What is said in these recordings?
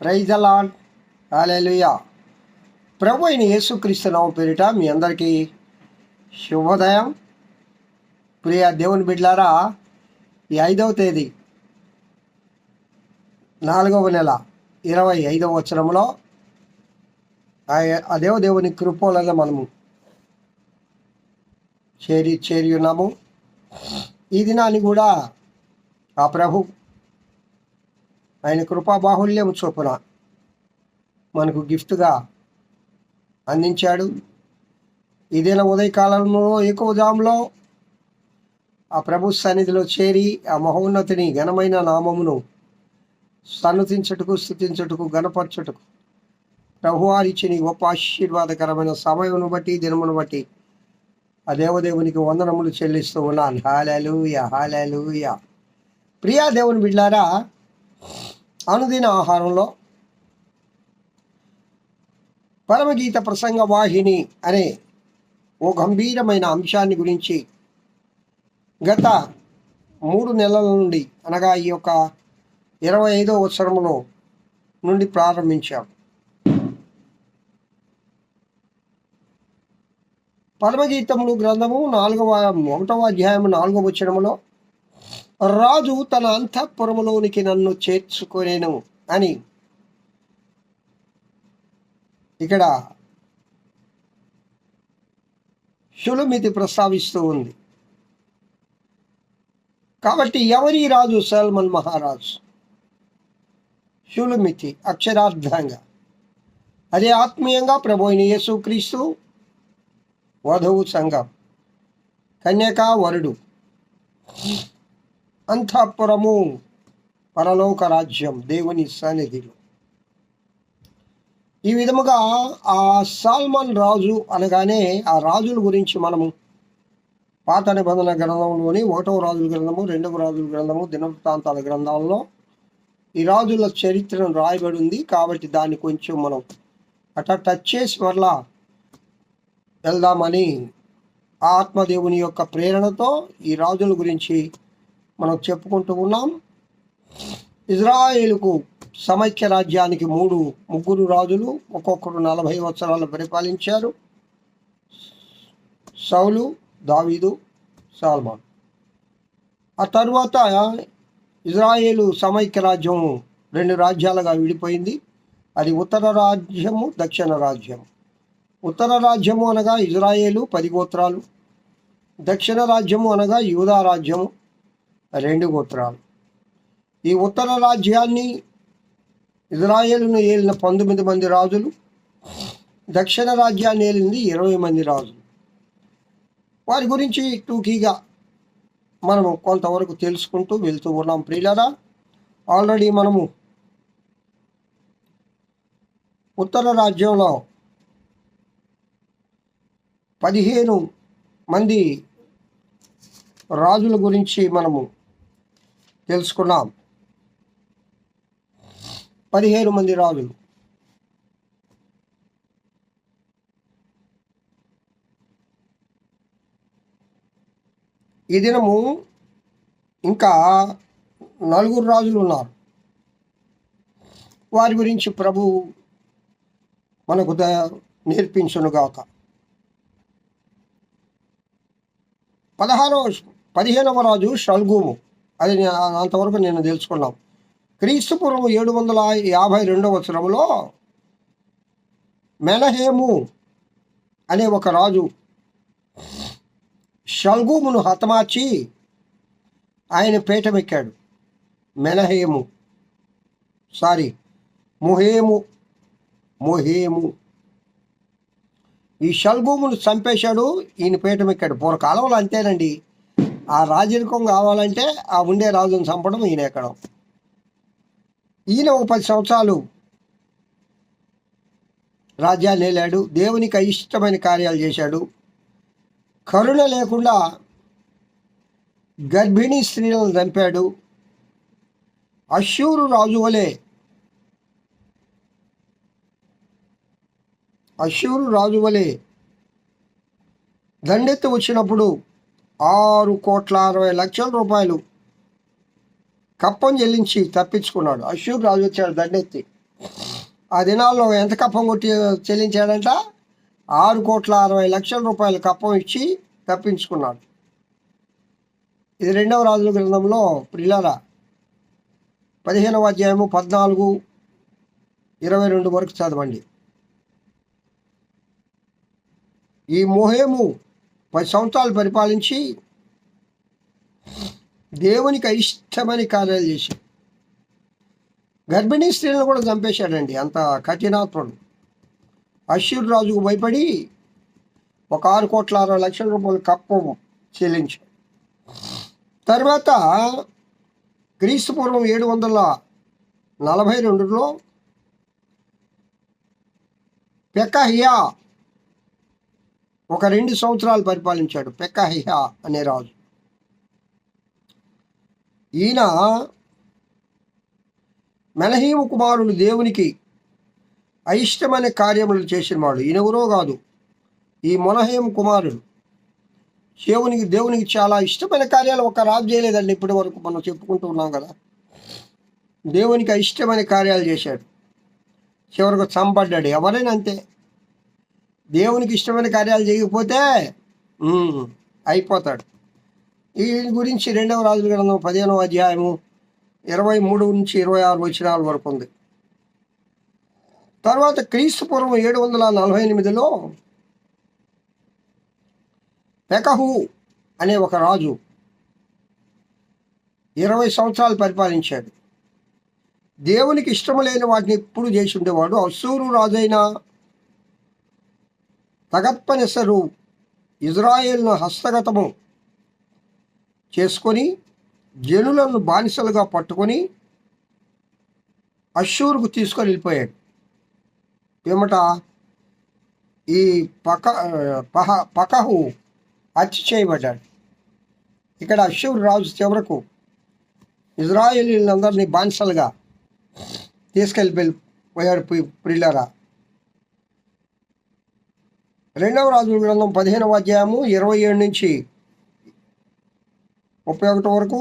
ప్రైజలాన్ hallelujah ప్రభు అయిన యేసుక్రీస్తు నామ పేరిట మీ అందరికీ శుభోదయం. ప్రియ దేవుని బిడ్లారా ఈ ఐదవ తేదీ నాలుగవ నెల ఇరవై ఐదవ వచనంలో ఆ దేవ దేవుని కృపలలో మనము చేరి చేరి ఉన్నాము. ఈ దినాన్ని కూడా ఆ ప్రభు ఆయన కృపాబాహుల్యం చొప్పున మనకు గిఫ్ట్గా అందించాడు. ఇదేనా ఉదయకాలంలో ఎక్కువ జాములో ఆ ప్రభు సన్నిధిలో చేరి ఆ మహోన్నతిని ఘనమైన నామమును సన్నతించటకు స్థుతించటకు గణపరచుటకు ప్రభువారిచ్చిన ఈ గొప్ప ఆశీర్వాదకరమైన సమయమును బట్టి దినమును బట్టి ఆ దేవదేవునికి వందనములు చెల్లిస్తూ ఉన్నాను. హాలూయ హాలూయ ప్రియా దేవుని బిడ్లారా అనుదిన ఆహారంలో పరమగీత ప్రసంగ వాహిని అనే ఓ గంభీరమైన అంశాన్ని గురించి గత మూడు నెలల నుండి అనగా ఈ యొక్క ఇరవై ఐదో సంవత్సరంలో నుండి ప్రారంభించాం. పరమగీతములు గ్రంథము నాలుగవ ఒకటవ అధ్యాయం నాలుగవ వచనములో రాజు తన అంతఃపురములోనికి నన్ను చేర్చుకొనేను అని. ఇక్కడ షులమితి ప్రస్తావిస్తూ ఉంది. కాబట్టి ఎవరి రాజు? సల్మన్ మహారాజు. షులమితి అక్షరార్థంగా. అదే ఆత్మీయంగా ప్రభు యేసుక్రీస్తు వధువు సంఘం. కన్యకా వరుడు. అంతఃపురము పరలోక రాజ్యం దేవుని సన్నిధిలో. ఈ విధముగా ఆ సాల్మన్ రాజు అనగానే ఆ రాజుల గురించి మనము పాత నిబంధన గ్రంథంలోని ఒకటవ రాజుల గ్రంథము రెండవ రాజుల గ్రంథము దినవృత్తాంతాల గ్రంథాల్లో ఈ రాజుల చరిత్రను రాయబడి ఉంది. కాబట్టి దాన్ని కొంచెం మనం అట్లా టచ్ చేసి మరలా వెళ్దామని ఆత్మదేవుని యొక్క ప్రేరణతో ఈ రాజుల గురించి మనం చెప్పుకుంటూ ఉన్నాం. ఇజ్రాయేలుకు సమైక్య రాజ్యానికి మూడు ముగ్గురు రాజులు ఒక్కొక్కరు నలభై సంవత్సరాలు పరిపాలించారు. సౌలు దావీదు సాల్మాన్. ఆ తర్వాత ఇజ్రాయేలు సమైక్య రాజ్యం రెండు రాజ్యాలుగా విడిపోయింది. అది ఉత్తర రాజ్యము దక్షిణ రాజ్యం ఉత్తర రాజ్యము అనగా ఇజ్రాయేలు పది గోత్రాలు. దక్షిణ రాజ్యము అనగా యూదా రాజ్యము. రెండు గోత్రాలు. ఈ ఉత్తర రాజ్యాన్ని ఇజ్రాయేల్ను ఏలిన పంతొమ్మిది మంది రాజులు దక్షిణ రాజ్యాన్ని ఏలింది ఇరవై మంది రాజులు. వారి గురించి టూకీగా మనము కొంతవరకు తెలుసుకుంటూ వెళ్తూ ఉన్నాం ప్రియులరా. ఆల్రెడీ మనము ఉత్తర రాజ్యంలో పదిహేను మంది రాజుల గురించి మనము తెలుసుకున్నాం. పదిహేను మంది రాజులు. ఈ దినము ఇంకా నలుగురు రాజులు ఉన్నారు. వారి గురించి ప్రభు మనకు ద నేర్పించునుగాక పదహారవ పదిహేనవ రాజు షల్గూము. అది అంతవరకు నేను తెలుసుకున్నాం. క్రీస్తుపూర్వం ఏడు వందల యాభై రెండవ సంవత్సరంలో మెనహేము అనే ఒక రాజు షల్గూమును హతమార్చి ఆయన పీఠమెక్కాడు మెనహేము సారీ ముహేము ముహేము. ఈ షల్గూమును చంపేశాడు ఈయన పీఠమెక్కాడు పూర్వకాలంలో అంతేనండి. ఆ రాజరికం కావాలంటే ఆ ఉండే రాజును చంపడం ఈయన ఎక్కడం ఈయన ఒక పది సంవత్సరాలు రాజ్యాన్ని వెళ్ళాడు దేవునికి అయిష్టమైన కార్యాలు చేశాడు. కరుణ లేకుండా గర్భిణీ స్త్రీలను చంపాడు. అశూరు రాజు వలె అశూరు రాజు వలె దండెత్తి వచ్చినప్పుడు ఆరు కోట్ల అరవై లక్షల రూపాయలు కప్పం చెల్లించి తప్పించుకున్నాడు. అశ్షూరు రాజు వచ్చాడు దండెత్తి. ఆ దినాల్లో ఎంత కప్పం కొట్టి చెల్లించాడంట? ఆరు కోట్ల అరవై లక్షల రూపాయలు కప్పం ఇచ్చి తప్పించుకున్నాడు. ఇది రెండవ రాజుల గ్రంథంలో ప్రిలారా. పదిహేనవ అధ్యాయము పద్నాలుగు ఇరవై రెండు వరకు చదవండి. ఈ మోహేము పది సంవత్సరాలు పరిపాలించి దేవునికి అయిష్టమని కార్యాలు చేశాడు. గర్భిణీ స్త్రీలను కూడా చంపేశాడండి. అంత కఠినాత్ముడు. అశ్వర్ రాజుకు భయపడి ఒక ఆరు కోట్ల అరవై లక్షల రూపాయలు కప్పము చెల్లించాడు. తర్వాత క్రీస్తు పూర్వం ఏడు వందల నలభై రెండులో పెకహియా ఒక రెండు సంవత్సరాలు పరిపాలించాడు. పెకహియా అనే రాజు. ఈయన మెనహీము కుమారుడు దేవునికి అయిష్టమైన కార్యములు చేసినవాడు ఈయన ఎవరో కాదు. ఈ మొనహేము కుమారుడు. దేవునికి దేవునికి చాలా ఇష్టమైన కార్యాలు ఒక రాజు చేయలేదండి ఇప్పటి వరకు మనం చెప్పుకుంటూ ఉన్నాం కదా. దేవునికి అయిష్టమైన కార్యాలు చేశాడు. చివరకు చంపడ్డాడు. ఎవరైనా అంతే. దేవునికి ఇష్టమైన కార్యాలు చేయకపోతే అయిపోతాడు. ఈ గురించి రెండవ రాజుల గ్రంథం పదిహేనవ అధ్యాయము ఇరవై మూడు నుంచి ఇరవై ఆరు వచనాల వరకు ఉంది. తర్వాత క్రీస్తు పూర్వం ఏడు వందల నలభై ఎనిమిదిలో పెకహు అనే ఒక రాజు ఇరవై సంవత్సరాలు పరిపాలించాడు. దేవునికి ఇష్టం లేని వాటిని ఎప్పుడు చేసి ఉండేవాడు? అసూరు రాజైన తగత్పనెసరు ఇజ్రాయేల్ను హస్తగతము చేసుకొని జనులను బానిసలుగా పట్టుకొని అశ్షూరుకు తీసుకొని వెళ్ళిపోయాడు. ఏమట? ఈ పక పహ పకహు హత్య చేయబడ్డాడు. ఇక్కడ అశ్షూరు రాజు చివరకు ఇజ్రాయేలీలందరినీ బానిసలుగా తీసుకెళ్ళి పోయాడు. ప్రిల్లరా రెండవ రాజు గ్రంథం పదిహేనవ అధ్యాయము ఇరవై ఏడు నుంచి ముప్పై ఒకటి వరకు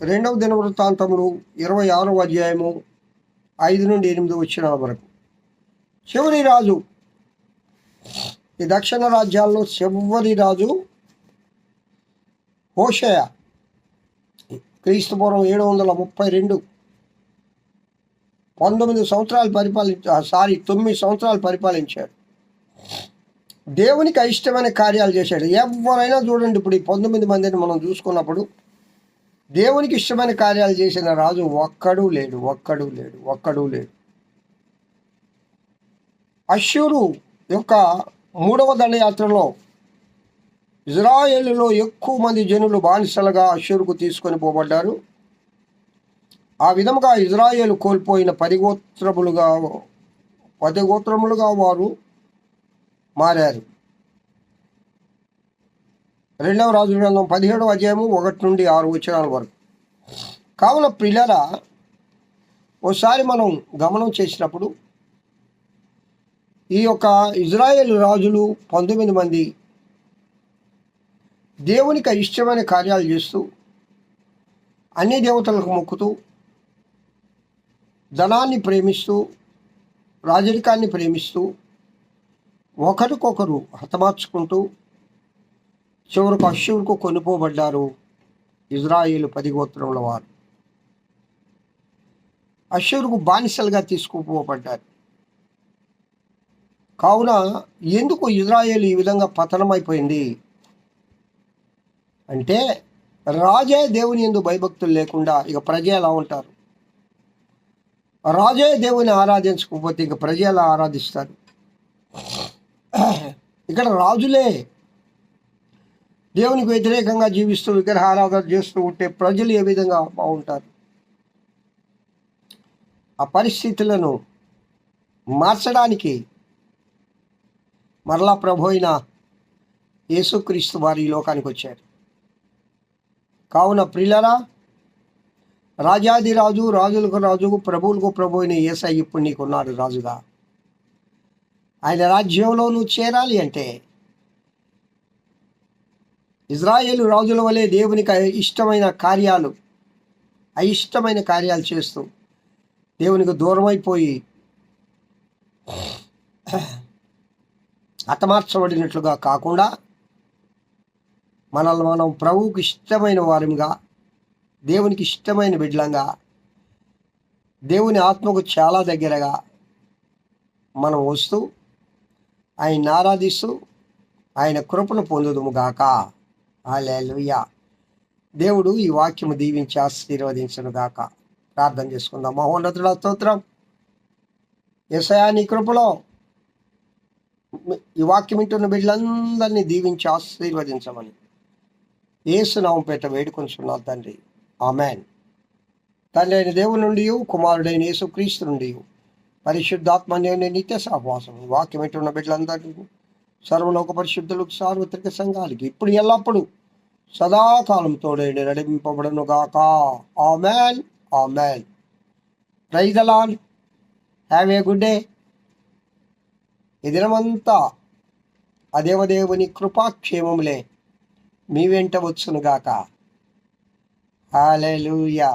రెండవ దిన వృత్తాంతములు ఇరవై ఆరవ అధ్యాయము ఐదు నుండి ఎనిమిది వచ్చిన వరకు. చివరి రాజు ఈ దక్షిణ రాజ్యాల్లో చివరి రాజు హోషయ. క్రీస్తు పూర్వం ఏడు వందల ముప్పై రెండు పంతొమ్మిది సంవత్సరాలు పరిపాలించ సారీ తొమ్మిది సంవత్సరాలు పరిపాలించాడు. దేవునికి అయిష్టమైన కార్యాలు చేశాడు. ఎవరైనా చూడండి ఇప్పుడు ఈ పంతొమ్మిది మందిని మనం చూసుకున్నప్పుడు దేవునికి ఇష్టమైన కార్యాలు చేసిన రాజు ఒక్కడూ లేడు ఒక్కడూ లేడు ఒక్కడూ లేడు. అశ్వరు యొక్క మూడవ దండయాత్రలో ఇజ్రాయేలులో ఎక్కువ మంది జనులు బానిసలుగా అశ్యూరుకు తీసుకొని పోబడ్డారు. ఆ విధముగా ఇజ్రాయేలు కోల్పోయిన పదిగోత్రములుగా పదిగోత్రములుగా వారు మారారు. రెండవ రాజు గ్రంథం పదిహేడవ అధ్యాయము ఒకటి నుండి ఆరు వచనాల వరకు. కావున పిల్లరా ఓసారి మనం గమనం చేసినప్పుడు ఈ యొక్క ఇజ్రాయేల్ రాజులు పంతొమ్మిది మంది దేవునికి ఇష్టమైన కార్యాలు చేస్తూ అన్ని దేవతలకు మొక్కుతూ ధనాన్ని ప్రేమిస్తూ రాజరికాన్ని ప్రేమిస్తూ ఒకరికొకరు హతమార్చుకుంటూ చివరకు అశ్వులకు కొనుపోబడ్డారు ఇజ్రాయిల్ పది గోత్రముల వారు. అశ్వరుకు బానిసలుగా తీసుకుపోబడ్డారు. కావున ఎందుకు ఇజ్రాయేల్ ఈ విధంగా పతనమైపోయింది? అంటే రాజే దేవుని ఎందు భయభక్తులు లేకుండా ఇక ప్రజ ఎలా ఉంటారు? రాజే దేవుని ఆరాధించకపోతే ఇక ప్రజ ఎలా ఆరాధిస్తారు? ఇక్కడ రాజులే దేవునికి వ్యతిరేకంగా జీవిస్తూ విగ్రహారాధన చేస్తూ ఉంటే ప్రజలు ఏ విధంగా బాగుంటారు? ఆ పరిస్థితులను మార్చడానికి మరలా ప్రభు అయిన యేసుక్రీస్తు వారు ఈ లోకానికి వచ్చారు. కావున ప్రిలరా రాజాది రాజు రాజులకు రాజు ప్రభువులకు ప్రభు అయిన ఏసై ఇప్పుడు నీకున్నాడు రాజుగా. ఆయన రాజ్యంలో నువ్వు చేరాలి అంటే ఇజ్రాయేల్ రాజుల వలె దేవునికి ఇష్టమైన కార్యాలు అయిష్టమైన కార్యాలు చేస్తూ దేవునికి దూరమైపోయి హతమార్చబడినట్లుగా కాకుండా మనల్ని మనం ప్రభువుకి ఇష్టమైన వారంగా దేవునికి ఇష్టమైన బిడ్డలంగా దేవుని ఆత్మకు చాలా దగ్గరగా మనం వస్తూ ఆయన ఆరాధిస్తూ ఆయన కృపను పొందుదుము గాక. దేవుడు ఈ వాక్యము దీవించి ఆశీర్వదించను గాక. ప్రార్థన చేసుకుందాం. మహోన్నతుడ స్తోత్రం. ఎసయా నీ కృపలో ఈ వాక్యం వింటున్న బిడ్డలందరినీ దీవించి ఆశీర్వదించమని ఏసునామం పేట వేడుకొంచున్నా తండ్రి. ఆమెన్. తండ్రి అయిన దేవుడి నుండి కుమారుడైన యేసుక్రీస్తు నుండి పరిశుద్ధాత్మ నేను నిత్య సహవాసం ఈ వాక్యం వింటున్న బిడ్డలందరికీ సర్వలోక పరిశుద్ధులకు సార్వత్రిక సంఘాలకి ఇప్పుడు ఎల్లప్పుడు సదాకాలం తోడేడి నడిపింపబడను గాక ఆ మ్యాన్ ప్రైజలాన్ హ్యావ్ ఏ గుడ్ డే ఈ దినమంతా అదేవదేవుని కృపాక్షేమములే మీ వెంట వచ్చునుగాక. హాలెలూయా